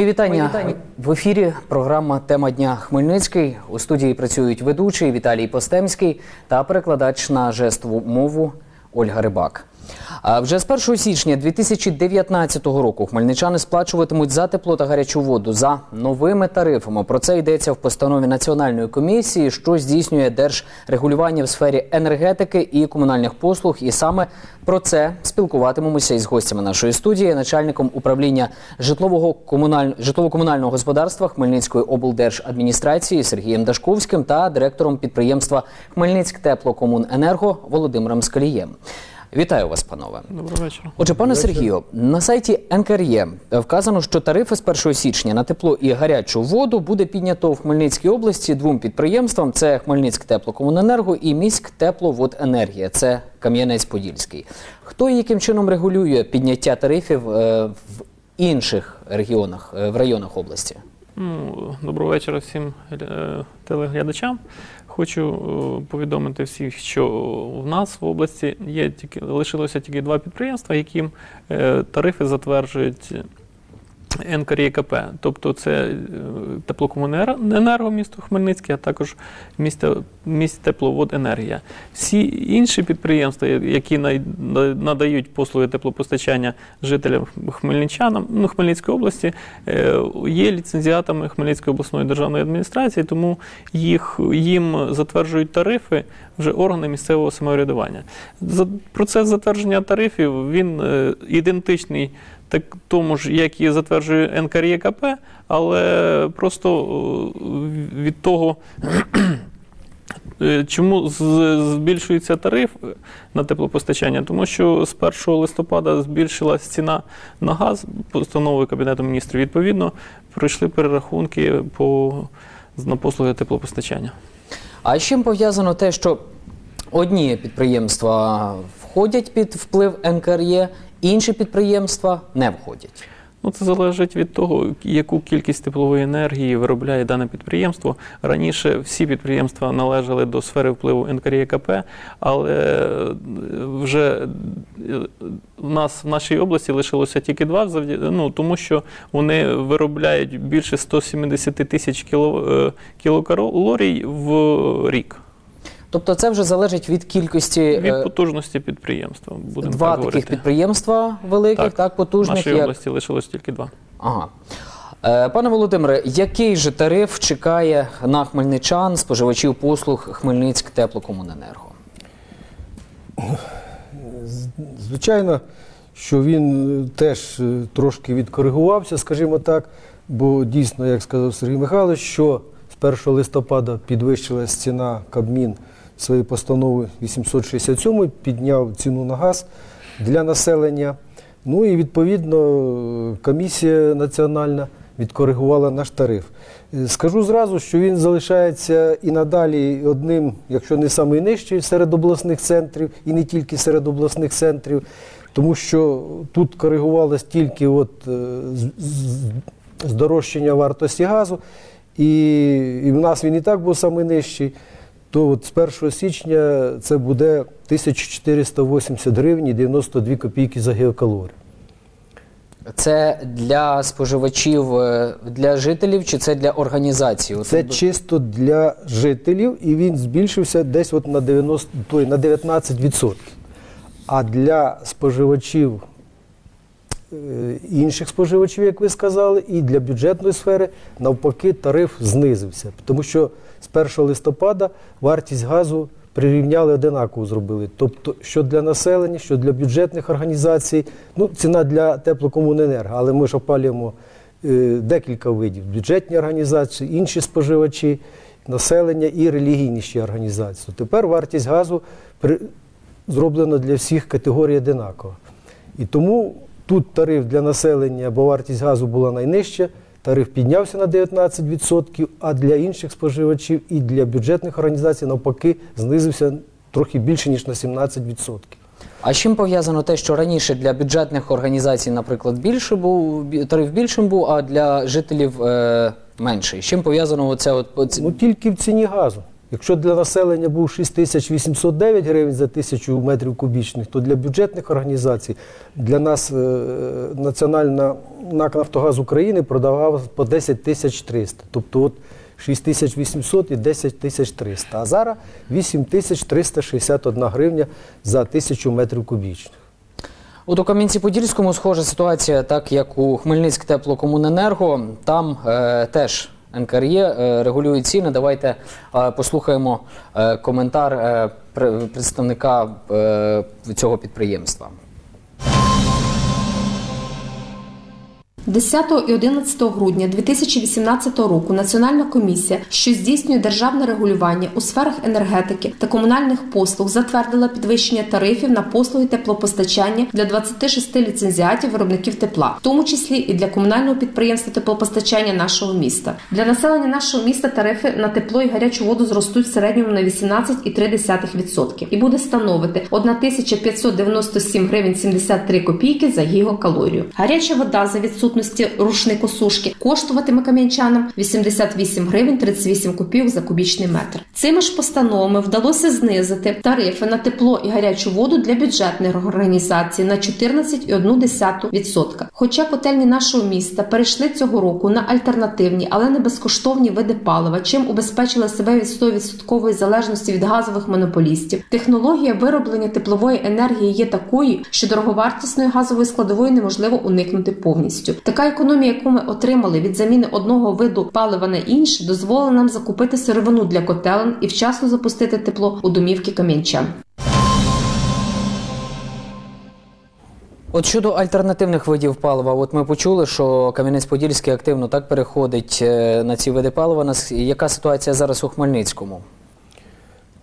Мої вітання. в ефірі. Програма Тема дня Хмельницький. У студії працюють ведучий Віталій Постемський та перекладач на жестову мову Ольга Рибак. Вже з 1 січня 2019 року хмельничани сплачуватимуть за тепло та гарячу воду за новими тарифами. Про це йдеться в постанові національної комісії, що здійснює держрегулювання в сфері енергетики і комунальних послуг. І саме про це спілкуватимемося із гостями нашої студії, начальником управління житлово-комунального господарства Хмельницької облдержадміністрації Сергієм Дашковським та директором підприємства Хмельницьк-Теплокомуненерго Володимиром Скалієм. Вітаю вас, панове. Доброго вечора. Отже, пане Сергію, на сайті НКРЄ вказано, що тарифи з 1 січня на тепло і гарячу воду буде піднято в Хмельницькій області двом підприємствам: це Хмельницьк теплокомуненерго і міськ тепловоденергія. Це Кам'янець-Подільський. Хто і яким чином регулює підняття тарифів е, в інших регіонах, е, в районах області? Ну, доброго вечора всім е, телеглядачам. Хочу е, повідомити всіх, що в нас в області є тільки лишилося тільки два підприємства, яким е, тарифи затверджують НКРЄКП. Тобто це е, теплокомуненерго місто Хмельницьке, а також місто, місто тепловоденергія. Всі інші підприємства, які на- надають послуги теплопостачання жителям хмельничанам, ну, Хмельницької області, е, є ліцензіатами Хмельницької обласної державної адміністрації, тому їх, їм затверджують тарифи вже органи місцевого самоврядування. За- Процес затвердження тарифів він е, ідентичний так тому ж, як і затверджує НКРЄКП, але просто е, від того, е, чому збільшується тариф на теплопостачання, тому що з 1 листопада збільшилась ціна на газ постановою Кабінету міністрів. Відповідно, пройшли перерахунки по, на послуги теплопостачання. А з чим пов'язано те, що одні підприємства входять під вплив НКРЄ, інші підприємства не входять? Ну, це залежить від того, яку кількість теплової енергії виробляє дане підприємство. Раніше всі підприємства належали до сфери впливу НКРЄКП, але е, вже е, в нас в нашій області лишилося тільки два, ну, тому що вони виробляють більше 170 тисяч е, кілокалорій в рік. Тобто це вже залежить від кількості Від е, потужності підприємства. Будемо два так таких говорити. підприємства великих, так, Так, В нашій як- області лишилось тільки два. Ага. Е, Пане Володимире, який же тариф чекає на хмельничан, споживачів послуг Хмельницьк теплокомуненерго? Звичайно, що він е, теж трошки відкоригувався, скажімо так, бо дійсно, як сказав Сергій Михайлович, що з 1 листопада підвищилась ціна Кабмін своєю постановою 867, підняв ціну на газ для населення. Ну і відповідно комісія національна відкоригувала наш тариф. Е, Скажу зразу, що він залишається і надалі одним, якщо не найнижчий серед обласних центрів, і не тільки серед обласних центрів, тому що тут коригувалось тільки от, е, здорожчання вартості газу, і, і в нас він і так був найнижчий. То от з 1 січня це буде 1480 гривень і 92 копійки за геокалорію. Це для споживачів, е, для жителів чи це для організацій? От Це чисто для жителів, і він збільшився десь от на 90, той, на 19%. А для споживачів, інших споживачів, як ви сказали, і для бюджетної сфери, навпаки, тариф знизився. Тому що з 1 листопада вартість газу прирівняли одинаково зробили. Тобто, що для населення, що для бюджетних організацій, ну, ціна для теплокомуненерго, але ми ж опалюємо е, декілька видів: бюджетні організації, інші споживачі, населення і релігійні ще організації. Тепер вартість газу при... зроблена для всіх категорій одинакова. І тому тут тариф для населення, бо вартість газу була найнижча, тариф піднявся на 19%, а для інших споживачів і для бюджетних організацій навпаки знизився трохи більше, ніж на 17%. А з чим пов'язано те, що раніше для бюджетних організацій, наприклад, більше був тариф більшим був, а для жителів е, менший? З чим пов'язано оце от Ну тільки в ціні газу. Якщо для населення був 6809 гривень за тисячу метрів кубічних, то для бюджетних організацій для нас е, Національна НАК «Нафтогаз України продавав по 10 тисяч 300. Тобто от 6800 і 10 тисяч 300. А зараз 8361 гривня за тисячу метрів кубічних. У Кам'янці-Подільському схожа ситуація, так як у Хмельницьк теплокомуненерго. Там е, теж НКРЄ е, регулює ціни. Давайте е, послухаємо е, коментар представника цього підприємства. 10 і 11 грудня 2018 року Національна комісія, що здійснює державне регулювання у сферах енергетики та комунальних послуг, затвердила підвищення тарифів на послуги теплопостачання для 26 ліцензіатів виробників тепла, в тому числі і для комунального підприємства теплопостачання нашого міста. Для населення нашого міста тарифи на тепло і гарячу воду зростуть в середньому на 18,3% і буде становити 1597 гривень 73 копійки за гігакалорію. Гаряча вода за відсутності рушникосушки коштуватиме кам'янчанам 88 гривень 38 копійок за кубічний метр. Цими ж постановами вдалося знизити тарифи на тепло і гарячу воду для бюджетних організацій на 14,1%. Хоча котельні нашого міста перейшли цього року на альтернативні, але не безкоштовні види палива, чим убезпечили себе від 100% залежності від газових монополістів. Технологія вироблення теплової енергії є такою, що дороговартісної газової складової неможливо уникнути повністю. Така економія, яку ми отримали від заміни одного виду палива на інше, дозволила нам закупити сировину для котелень і вчасно запустити тепло у домівки кам'янчан. От щодо альтернативних видів палива, от ми почули, що Кам'янець-Подільський активно так переходить е, на ці види палива. Яка ситуація зараз у Хмельницькому?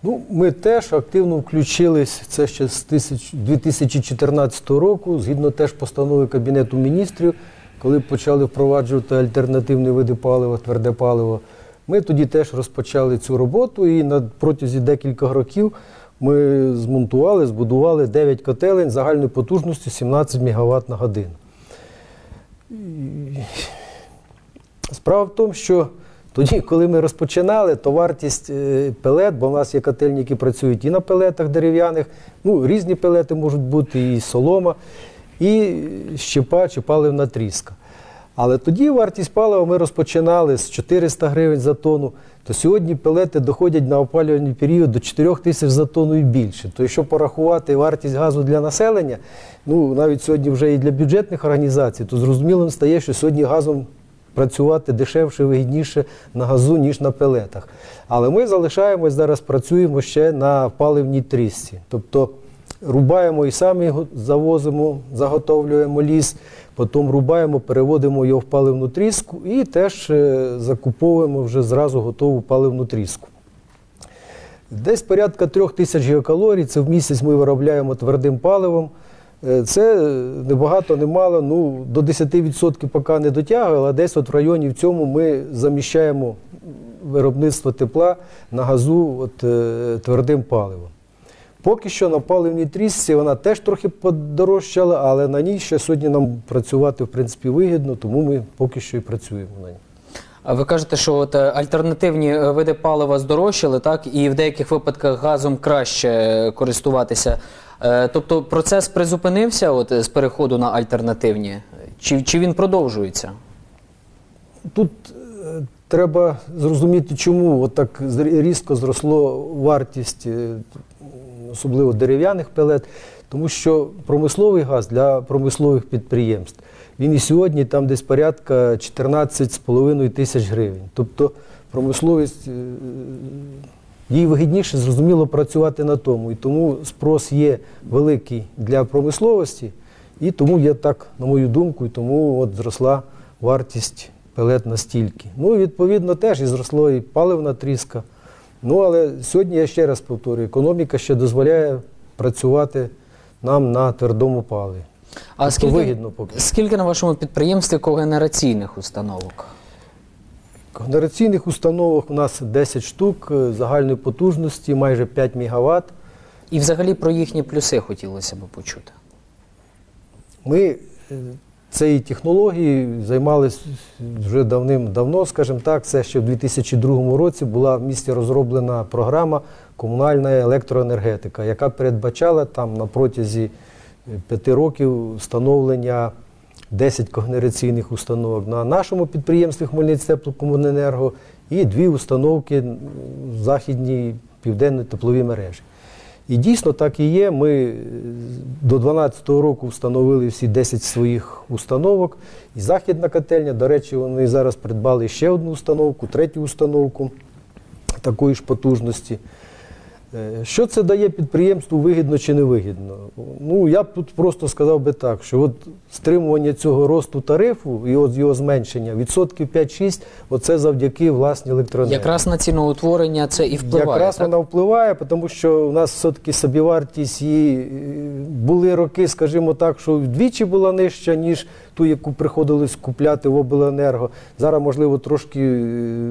Ну, ми теж активно включились, це ще з 2014 року, згідно теж постанови Кабінету міністрів, коли почали впроваджувати альтернативні види палива, тверде паливо. Ми тоді теж розпочали цю роботу і на протязі декількох років ми змонтували, збудували 9 котелень загальною потужністю 17 МВт на годину. Справа в тому, що тоді, коли ми розпочинали, то вартість е, пелет, бо в нас є котельні, які працюють і на пелетах дерев'яних, ну, різні пелети можуть бути, і солома, і щепа чи паливна тріска. Але тоді вартість палива ми розпочинали з 400 гривень за тонну, то сьогодні пелети доходять на опалювальний період до 4 тисяч за тонну і більше. То якщо порахувати вартість газу для населення, ну навіть сьогодні вже і для бюджетних організацій, то зрозумілим стає, що сьогодні газом працювати дешевше, вигідніше на газу, ніж на пелетах. Але ми залишаємось зараз, працюємо ще на паливній трісці. Тобто рубаємо і самі завозимо, заготовлюємо ліс, потім рубаємо, переводимо його в паливну тріску і теж е, закуповуємо вже зразу готову паливну тріску. Десь порядка трьох тисяч гігакалорій, це в місяць ми виробляємо твердим паливом. Е, Це е, не багато, не мало, ну, до 10% поки не дотягує, але десь от в районі в цьому ми заміщаємо виробництво тепла на газу от, твердим паливом. Поки що на паливній трісці вона теж трохи подорожчала, але на ній ще сьогодні нам працювати в принципі вигідно, тому ми поки що і працюємо на ній. А ви кажете, що от е, альтернативні е, види палива здорожчали, так і в деяких випадках газом краще е, користуватися. Тобто процес призупинився от, з переходу на альтернативні, чи, чи він продовжується? Тут треба зрозуміти, чому от так різко зросло вартість, особливо дерев'яних пелет, тому що промисловий газ для промислових підприємств, він і сьогодні там десь порядка 14,5 тисяч гривень. Тобто промисловість, е, їй вигідніше, зрозуміло, працювати на тому. І тому спрос є великий для промисловості, і тому є так, на мою думку, і тому от зросла вартість пелет настільки. Ну, відповідно, теж і зросло і паливна тріска. Ну, але сьогодні я ще раз повторюю, економіка ще дозволяє працювати нам на твердому паливі. А Тобто скільки, вигідно поки. скільки на вашому підприємстві когенераційних установок? Генераційних установок у нас 10 штук, е, загальної потужності майже 5 МВт. І взагалі про їхні плюси хотілося б почути. Ми цією технологією займалися вже давним-давно, скажімо так. Це ще в 2002 році була в місті розроблена програма комунальна електроенергетика, яка передбачала там на протязі е, п'яти років встановлення 10 когенераційних установок на нашому підприємстві Хмельницький теплокомуненерго і дві установки західній південної тепловій мережі. І дійсно так і є. Ми е, до 2012 року встановили всі 10 своїх установок. І західна котельня, до речі, вони зараз придбали ще одну установку, третю установку такої ж потужності. Е, Що це дає підприємству вигідно чи не вигідно? Ну, я б тут просто сказав би так, що от стримування цього росту тарифу і от його зменшення відсотків 5-6, оце завдяки власній електроенергії. Якраз на ціноутворення це і впливає. Якраз так? вона впливає, тому що у нас все-таки собівартість її е, були роки, скажімо так, що вдвічі була нижча, ніж ту, яку приходилось купляти в обленерго. Зараз, можливо, трошки е,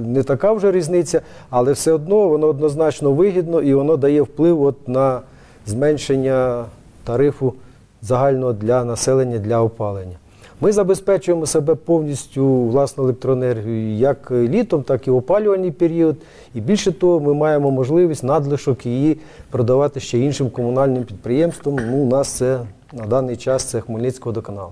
не така вже різниця, але все одно воно однозначно вигідно і воно дає вплив от на зменшення тарифу загального для населення для опалення. Ми забезпечуємо себе повністю власну електроенергію як літом, так і в опалювальний період. І більше того, ми маємо можливість надлишок її продавати ще іншим комунальним підприємствам. Ну, у нас це на даний час це Хмельницький водоканал.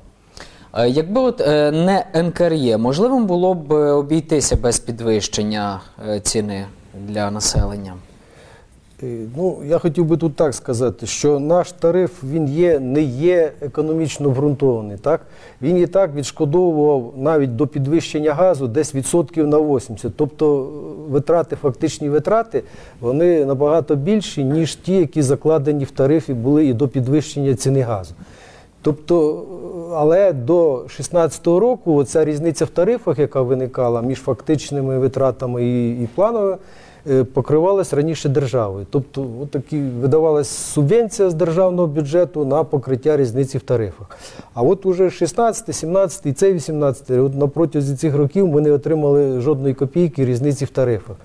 Е, Якби от е, не НКРЄ, можливим було б е, обійтися без підвищення ціни для населення? Ну, я хотів би тут так сказати, що наш тариф він є, не є економічно обґрунтований. Так? Він і так відшкодовував навіть до підвищення газу десь відсотків на 80. Тобто витрати, фактичні витрати, вони набагато більші, ніж ті, які закладені в тарифі були і до підвищення ціни газу. Тобто, але до 2016 року ця різниця в тарифах, яка виникала між фактичними витратами і, і плановими, е, покривалась раніше державою. Тобто, от такі видавалась субвенція з державного бюджету на покриття різниці в тарифах. А от уже 16, 17 і цей 18, от на протязі цих років ми не отримали жодної копійки різниці в тарифах.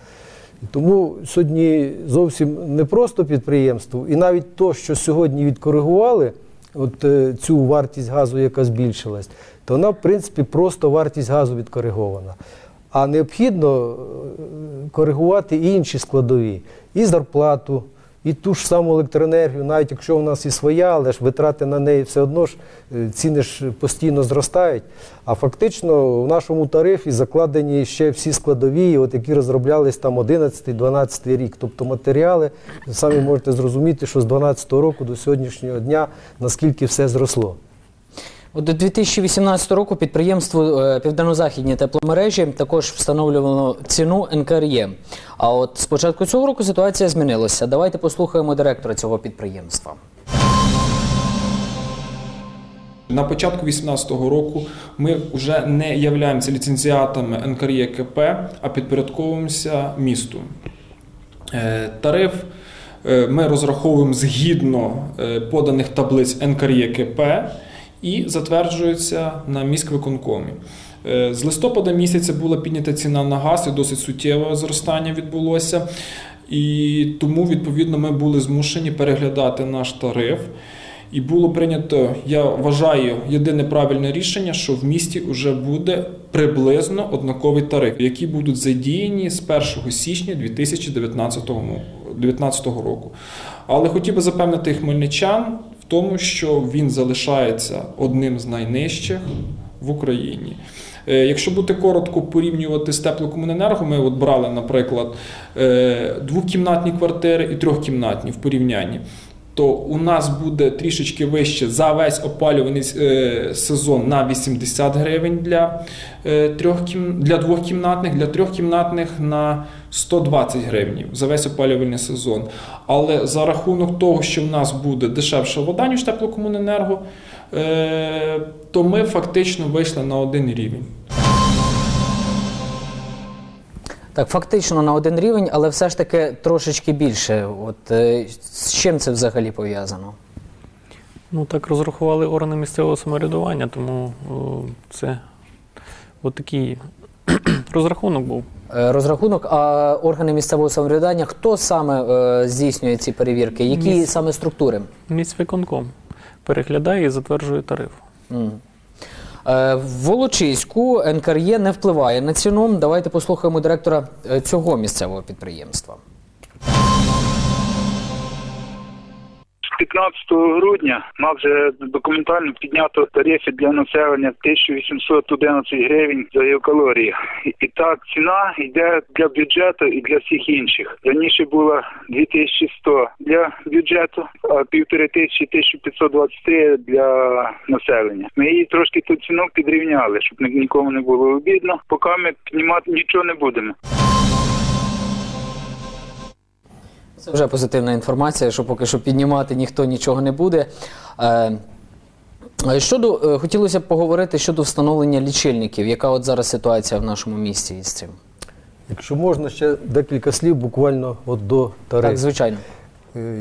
Тому сьогодні зовсім не просто підприємство, і навіть то, що сьогодні відкоригували, от е, цю вартість газу, яка збільшилась, то вона, в принципі, просто вартість газу відкоригована. А необхідно е, коригувати і інші складові, і зарплату, і ту ж саму електроенергію, навіть якщо у нас і своя, але ж витрати на неї все одно ж е, ціни ж постійно зростають. А фактично в нашому тарифі закладені ще всі складові, от які розроблялись там 11-12 рік. Тобто матеріали, самі можете зрозуміти, що з 12 року до сьогоднішнього дня наскільки все зросло. До 2018 року підприємство е, Південно-Західні тепломережі також встановлювало ціну НКРЄ. А от з початку цього року ситуація змінилася. Давайте послухаємо директора цього підприємства. На початку 2018 року ми вже не являємося ліцензіатами НКРЄКП, а підпорядковуємося місту. Е, Тариф е, ми розраховуємо згідно поданих таблиць НКРЄКП і затверджується на міськвиконкомі. Е, З листопада місяця була піднята ціна на газ і досить суттєве зростання відбулося. І тому, відповідно, ми були змушені переглядати наш тариф. І було прийнято, я вважаю, єдине правильне рішення, що в місті вже буде приблизно однаковий тариф, які будуть задіяні з 1 січня 2019 року. Але хотів би запевнити хмельничан тому, що він залишається одним з найнижчих в Україні. Е, Якщо бути коротко порівнювати з теплокомуненерго, ми от брали, наприклад, е, двокімнатні квартири і трьохкімнатні в порівнянні то у нас буде трішечки вище за весь опалюваний е, сезон на 80 гривень для, е, трьох кім... для двохкімнатних, для трьохкімнатних на 120 гривень за весь опалювальний сезон. Але за рахунок того, що в нас буде дешевша вода, ніж теплокомуненерго, е, то ми фактично вийшли на один рівень. Так, фактично на один рівень, але все ж таки трошечки більше. От е, з чим це взагалі пов'язано? Ну так розрахували органи місцевого самоврядування, тому о, це от такий розрахунок був. Е, Розрахунок, а органи місцевого самоврядування, хто саме е, здійснює ці перевірки? Які Міс- саме структури? Міськвиконком переглядає і затверджує тариф. М. Е, Волочиську НКРЄ не впливає на ціну. Давайте послухаємо директора е, цього місцевого підприємства. 15 грудня вже документально піднято тарифи для населення 1811 гривень за геокалорії. І- так ціна йде для бюджету і для всіх інших. Раніше було 2100 для бюджету, а півтори тисячі 1523 для населення. Ми її трошки ту ціну підрівняли, щоб ні- нікому не було обідно. Поки ми піднімати нічого не будемо. Це вже позитивна інформація, що поки що піднімати ніхто нічого не буде. Е, е, Щодо е, хотілося б поговорити щодо встановлення лічильників. Яка от зараз ситуація в нашому місті із цим? Якщо можна ще декілька слів буквально от до тарифу. Так, звичайно.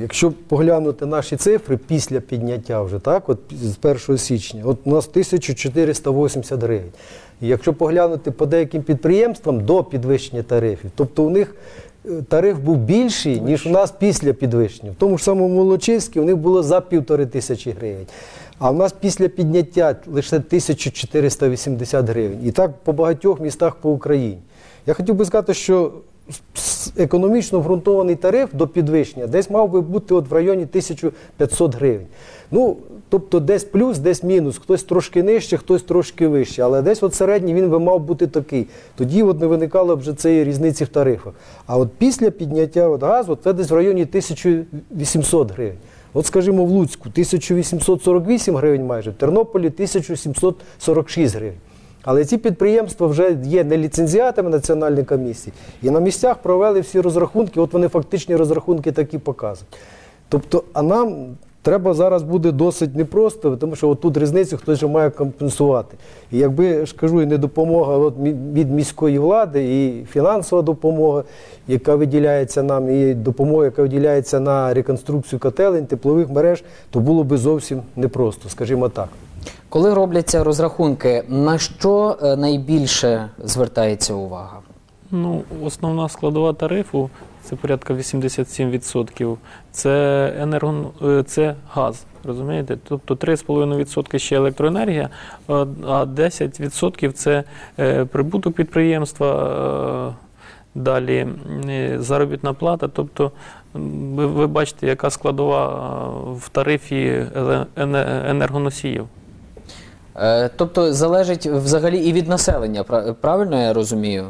Якщо поглянути наші цифри після підняття вже, так, от з 1 січня, от у нас 1480 гривень. І якщо поглянути по деяким підприємствам до підвищення тарифів, тобто у них тариф був більший, ніж у нас після підвищення. В тому ж самому Молочиську у них було за півтори тисячі гривень. А в нас після підняття лише 1480 гривень. І так по багатьох містах по Україні. Я хотів би сказати, що економічно обґрунтований тариф до підвищення десь мав би бути от в районі 1500 гривень. Ну, тобто десь плюс, десь мінус, хтось трошки нижче, хтось трошки вище. Але десь от середній він би мав бути такий. Тоді от не виникало б вже цієї різниці в тарифах. А от після підняття от газу це десь в районі 1800 гривень. От, скажімо, в Луцьку 1848 гривень майже, в Тернополі 1746 гривень. Але ці підприємства вже є не ліцензіатами національної комісії, і на місцях провели всі розрахунки, от вони фактичні розрахунки такі показують. Тобто, а нам треба зараз буде досить непросто, тому що тут різницю хтось вже має компенсувати. І якби ж кажу, і не допомога от, від міської влади, і фінансова допомога, яка виділяється нам, і допомога, яка виділяється на реконструкцію котелень, теплових мереж, то було би зовсім непросто, скажімо так. Коли робляться розрахунки, на що е, найбільше звертається увага? Ну, основна складова тарифу це порядка 87%. Це енерго, е, це газ. Розумієте? Тобто 3,5% ще електроенергія, а а 10% це е, прибуток підприємства, далі заробітна плата. Тобто ви, ви бачите, яка складова в тарифі енергоносіїв. Е, Тобто залежить взагалі і від населення, пра- правильно я розумію?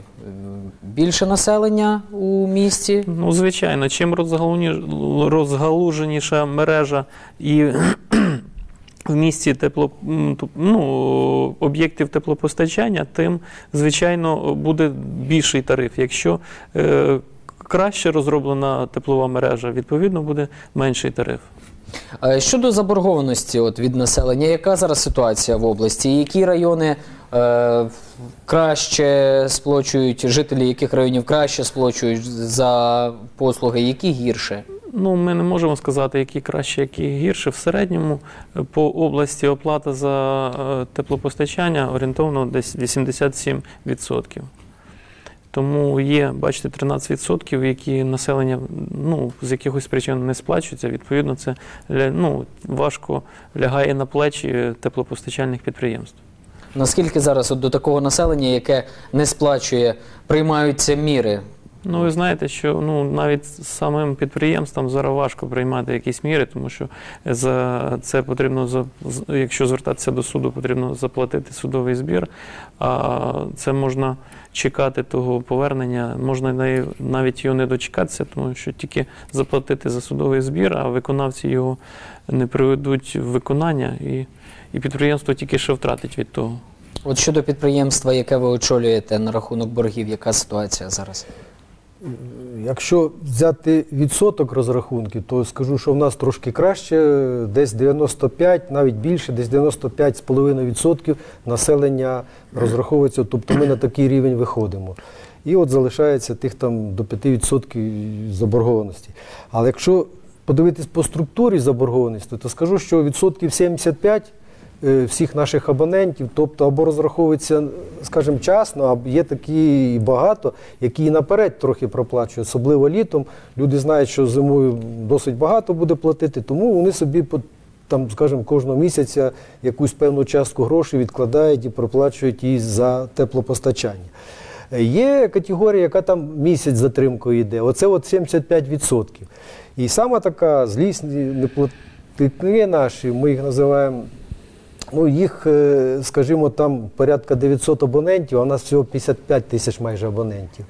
Більше населення у місті. Ну, звичайно, чим розгалуженіша мережа і в місті тепло, ну, об'єктів теплопостачання, тим, звичайно, буде більший тариф. Якщо е, краще розроблена теплова мережа, відповідно буде менший тариф. Е, Щодо заборгованості от, від населення, яка зараз ситуація в області? Які райони е, краще сплачують, жителі яких районів краще сплачують за послуги, які гірше? Ну, ми не можемо сказати, які краще, які гірше. В середньому е, по області оплата за е, теплопостачання орієнтовно десь 87%. Тому є, бачите, 13%, які населення ну, з якихось причин не сплачуються. Відповідно, це ну, важко лягає на плечі теплопостачальних підприємств. Наскільки зараз от до такого населення, яке не сплачує, приймаються міри? Ну, ви знаєте, що ну, навіть самим підприємствам зараз важко приймати якісь міри, тому що за це потрібно, якщо звертатися до суду, потрібно заплатити судовий збір. А це можна чекати того повернення, можна наві- навіть його не дочекатися, тому що тільки заплатити за судовий збір, а виконавці його не приведуть в виконання, і, і підприємство тільки що втратить від того. От щодо підприємства, яке ви очолюєте на рахунок боргів, яка ситуація зараз? Якщо взяти відсоток розрахунків, то скажу, що в нас трошки краще, десь 95, навіть більше, десь 95,5% населення розраховується, тобто ми на такий рівень виходимо. І от залишається тих там до 5% заборгованості. Але якщо подивитись по структурі заборгованості, то скажу, що відсотків 75 е, всіх наших абонентів, тобто або розраховується, скажімо, вчасно, а є такі і багато, які і наперед трохи проплачують, особливо літом. Люди знають, що зимою досить багато буде платити, тому вони собі там, скажімо, кожного місяця якусь певну частку грошей відкладають і проплачують її за теплопостачання. Е, Є категорія, яка там місяць затримкою йде. Оце от 75%. І сама така злість неплатники наші, ми їх називаємо Ну, їх, е, скажімо, там порядка 900 абонентів, а у нас всього 55 тисяч майже абонентів.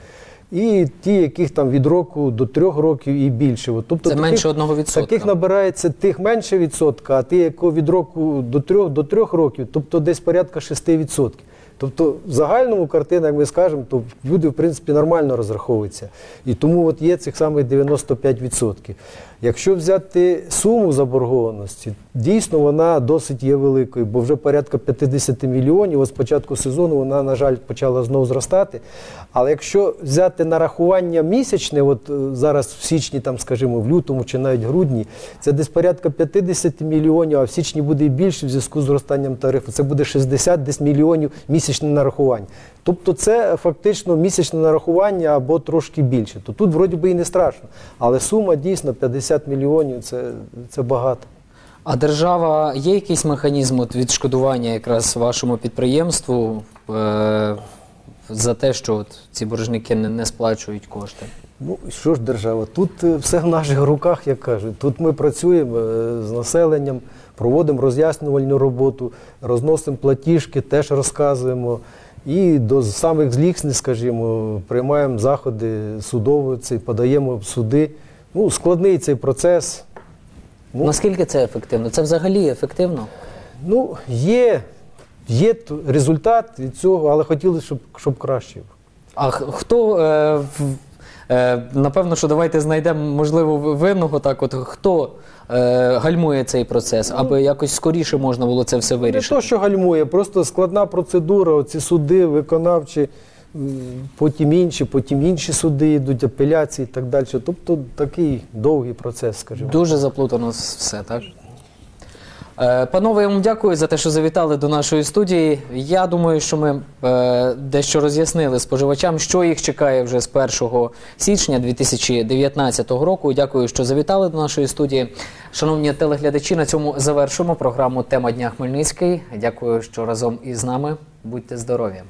І ті, яких там від року до трьох років і більше. От, тобто Це менше 1%. Таких набирається тих менше відсотка, а ті, якого від року до трьох, до трьох років, тобто десь порядка 6%. Тобто в загальному картина, як ми скажемо, то люди в принципі нормально розраховуються. І тому от є цих самих 95%. Якщо взяти суму заборгованості, дійсно вона досить є великою, бо вже порядка 50 мільйонів. З початку сезону вона, на жаль, почала знову зростати. Але якщо взяти нарахування місячне, от е, зараз в січні, там, скажімо, в лютому чи навіть грудні, це десь порядка 50 мільйонів, а в січні буде і більше в зв'язку з зростанням тарифу. Це буде 60 десь мільйонів місячне нарахування. Тобто це фактично місячне нарахування або трошки більше. То тут вроді би і не страшно. Але сума дійсно 50 мільйонів це, це багато. А держава є якийсь механізм от відшкодування якраз вашому підприємству е- за те, що от ці боржники не, не сплачують кошти? Ну, що ж держава? Тут е, все в наших руках, як кажуть. Тут ми працюємо е, з населенням, проводимо роз'яснювальну роботу, розносимо платіжки, теж розказуємо. І до самих злісних, скажімо, приймаємо заходи судові, подаємо в суди. Ну, складний цей процес. Ну, Наскільки це ефективно? Це взагалі ефективно? Ну, є, є результат від цього, але хотілося, щоб, щоб краще. А хто е, е, напевно, що давайте знайдемо можливо винного так, от хто е, гальмує цей процес, аби якось скоріше можна було це все Не вирішити? то, що гальмує, просто складна процедура, оці суди, виконавчі, потім інші, потім інші суди йдуть, апеляції і так далі. Тобто такий довгий процес, скажімо. Дуже заплутано все, так? Е, Панове, я вам дякую за те, що завітали до нашої студії. Я думаю, що ми е, дещо роз'яснили споживачам, що їх чекає вже з 1 січня 2019 року. Дякую, що завітали до нашої студії. Шановні телеглядачі, на цьому завершимо програму Тема Дня Хмельницький. Дякую, що разом із нами. Будьте здорові!